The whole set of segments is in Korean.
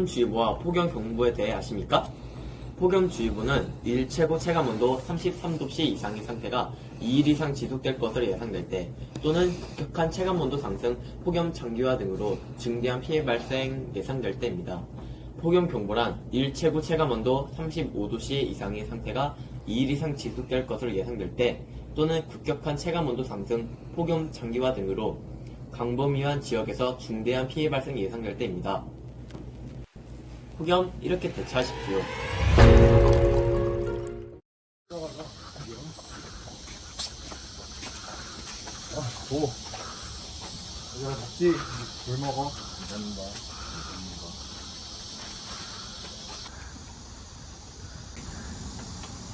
폭염주의보와 폭염경보에 대해 아십니까? 폭염주의보는 일 최고 체감온도 33도씨 이상의 상태가 2일 이상 지속될 것으로 예상될 때 또는 급격한 체감온도 상승, 폭염 장기화 등으로 중대한 피해 발생 예상될 때입니다. 폭염경보란 일 최고 체감온도 35도씨 이상의 상태가 2일 이상 지속될 것으로 예상될 때 또는 급격한 체감온도 상승, 폭염 장기화 등으로 광범위한 지역에서 중대한 피해 발생이 예상될 때입니다. 폭염 이렇게 대처하십시오. 오. 얘들아 같이 물 먹어. 감사합니다.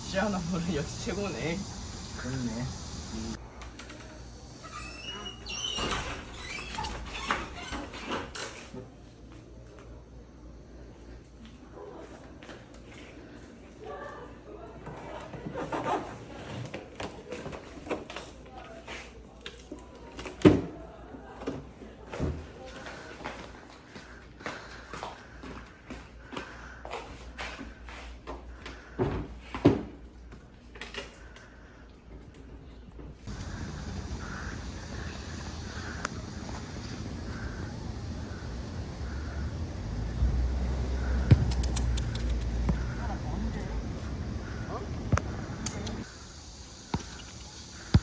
시아나물은 역시 최고네. 그렇네.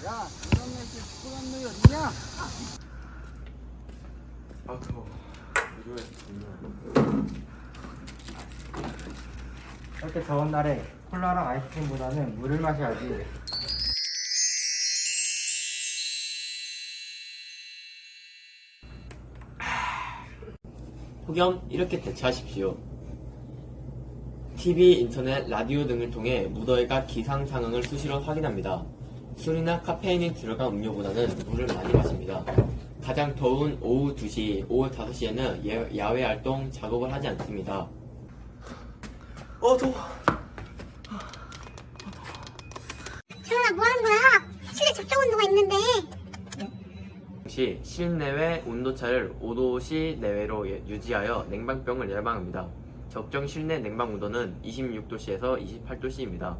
야, 이런 날씨 축구한 놈이 어디냐? 아 더워. 이거에. 이렇게 더운 날에 콜라랑 아이스크림보다는 물을 마셔야지. 폭염 이렇게 대처하십시오. TV, 인터넷, 라디오 등을 통해 무더위가 기상 상황을 수시로 확인합니다. 술이나 카페인이 들어간 음료보다는 물을 많이 마십니다. 가장 더운 오후 2시, 오후 5시에는 야외 활동, 작업을 하지 않습니다. 어, 더워. 재훈아 뭐 하는 거야? 실내 적정 온도가 있는데 시 실내외 온도차를 5도씨 내외로 예- 유지하여 냉방병을 예방합니다. 적정 실내 냉방 온도는 26도씨에서 28도씨입니다.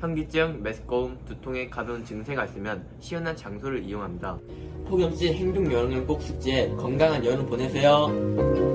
현기증, 메스꺼움, 두통의 가벼운 증세가 있으면 시원한 장소를 이용합니다. 폭염 시 행동 여름을 꼭 숙지해 건강한 여름 보내세요.